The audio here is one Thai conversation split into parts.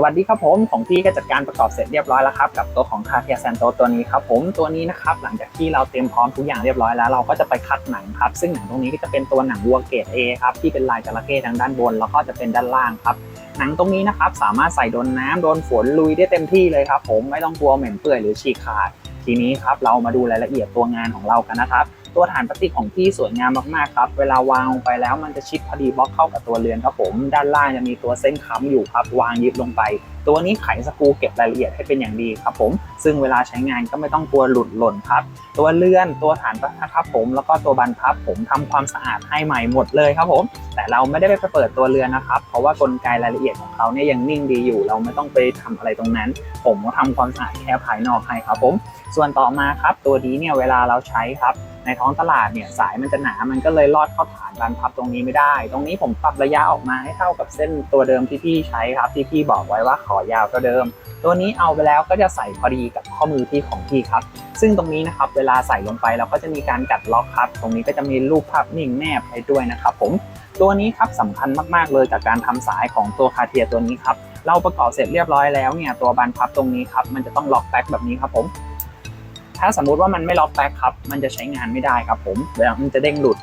สวัสดีครับผมของพี่ก็จัดการประกอบเสร็จเรียบร้อยแล้วครับกับตัวของคาเทียแซนโตตัวนี้ครับผมตัวนี้นะครับหลังจากที่เราเตรียมพร้อมทุกอย่างเรียบร้อยแล้วเราก็จะไปคัดหนังครับซึ่งหนังตรงนี้ก็จะเป็นตัวหนังวัวเกรด A ครับที่เป็นลายจระเข้ทางด้านบน แล้วก็จะเป็นด้านล่างครับหนังตรงนี้นะครับสามารถใส่โดนน้ำโดนฝนลุยได้เต็มที่เลยครับผมไม่ต้องกลัวเหม็นเปื่อยหรือฉีกขาด ทีนี้ครับเรามาดูรายละเอียดตัวงานของเรากันนะครับ ตัวฐานพลาสติกของพี่สวยงามมากๆครับ เวลาวางลงไปแล้วมันจะชิดพอดีบล็อกเข้ากับตัวเรือนครับผม ด้านล่างจะมีตัวเส้นค้ำอยู่ครับ วางยึดลงไปตัวนี้ไขสกูเก็บรายละเอียดให้เป็นอย่างดีครับผม ซึ่งเวลาใช้งานก็ไม่ต้องกลัวหลุดหล่นครับ ตัวเลื่อนตัวฐานประทัดครับผม แล้วก็ตัวบันพับผมทำความสะอาดให้ใหม่หมดเลยครับผม แต่เราไม่ได้ไปเปิดตัวเรือนนะครับ เพราะว่ากลไกรายละเอียดของเขาเนี่ยยังนิ่งดีอยู่ เราไม่ต้องไปทำอะไรตรงนั้น ผมก็ทำความสะอาดแค่ภายนอกให้ครับผม ส่วนต่อมาครับ ตัวนี้เนี่ยเวลาเราใช้ครับในท้องตลาดเนี่ยสายมันจะหนา มันก็เลยลอดเข้าฐานบานพับตรงนี้ไม่ได้ ตรงนี้ผมปรับระยะออกมาให้เท่ากับเส้นตัวเดิมที่พี่ใช้ครับที่พี่บอกไว้ว่าขอยาวเท่าเดิม ตัวนี้เอาไปแล้วก็จะใส่พอดีกับข้อมือพี่ของพี่ครับ ซึ่งตรงนี้นะครับเวลาใส่ลงไปเราก็จะมีการกัดล็อกครับ ตรงนี้ก็จะมีรูปภาพนิ่งแนบให้ด้วยนะครับผมตัวนี้ครับสำคัญมากๆเลยกับการทำสายของตัวคาเทียตัวนี้ครับเราประกอบเสร็จเรียบร้อยแล้วเนี่ยตัวบานพับตรงนี้ครับมันจะต้องล็อกแบ็กแบบนี้ครับผมถ้าสมมุติว่ามันไม่ล็อกแบ็กครับ มันจะใช้งานไม่ได้ครับผมเดี๋ยวมันจะเด้งหลุด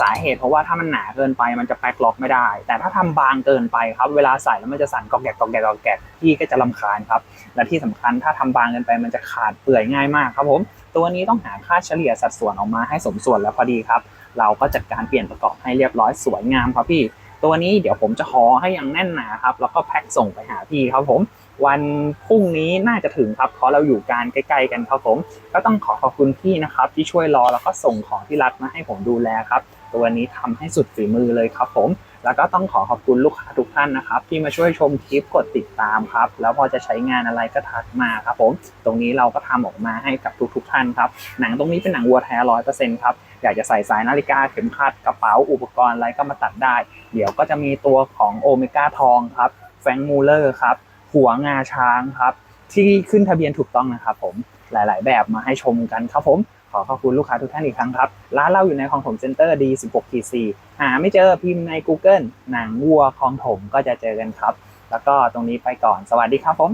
สาเหตุเพราะว่าถ้ามันหนาเกินไปมันจะแบ็กล็อกไม่ได้ แต่ถ้าทำบางเกินไปครับเวลาใส่แล้วมันจะสั่นกอกแกกกอกแกกกอกแกกพี่ก็จะลำคาญครับ และที่สำคัญถ้าทำบางเกินไปมันจะขาดเปื่อยง่ายมากครับผม ตัวนี้ต้องหาค่าเฉลี่ยสัดส่วนออกมาให้สมส่วนแล้วพอดีครับ เราก็จัดการเปลี่ยนประกอบให้เรียบร้อยสวยงามครับพี่ ตัวนี้เดี๋ยวผมจะห่อให้อย่างแน่นหนาครับแล้วก็แพ็คส่งไปหาพี่ครับผม วันพรุ่งนี้น่าจะถึงครับเพราะเราอยู่การใกล้ๆกันครับผม ก็ต้องขอขอบคุณพี่นะครับ ที่ช่วยรอแล้วก็ส่งของที่รักมาให้ผมดูแลครับ ตัวนี้ทำให้สุดฝีมือเลยครับผม แล้วก็ต้องขอขอบคุณลูกค้าทุกท่านนะครับ ที่มาช่วยชมคลิปกดติดตามครับ แล้วพอจะใช้งานอะไรก็ทักมาครับผม ตรงนี้เราก็ทำออกมาให้กับทุก ๆ ท่านครับหนังตรงนี้เป็นหนังวัวแท้ร้อยเปอร์เซ็นต์ครับอยากจะใส่สายนาฬิกาเข็มขัดกระเป๋าอุปกรณ์อะไรก็มาตัดได้ เดี๋ยวก็จะมีตัวของโอเมก้าทองครับแฟงมูเลอร์ครับ หัวงาช้างครับ ที่ขึ้นทะเบียนถูกต้องนะครับผมหลาย ๆ แบบมาให้ชมกันครับผม ขอขอบคุณลูกค้าทุกท่านอีกครั้งครับ ร้านเราอยู่ในคลองถมเซ็นเตอร์ D16 T4 หาไม่เจอพิมพ์ใน Google หนังวัวคลองถมก็จะเจอกันครับ แล้วก็ตรงนี้ไปก่อนสวัสดีครับผม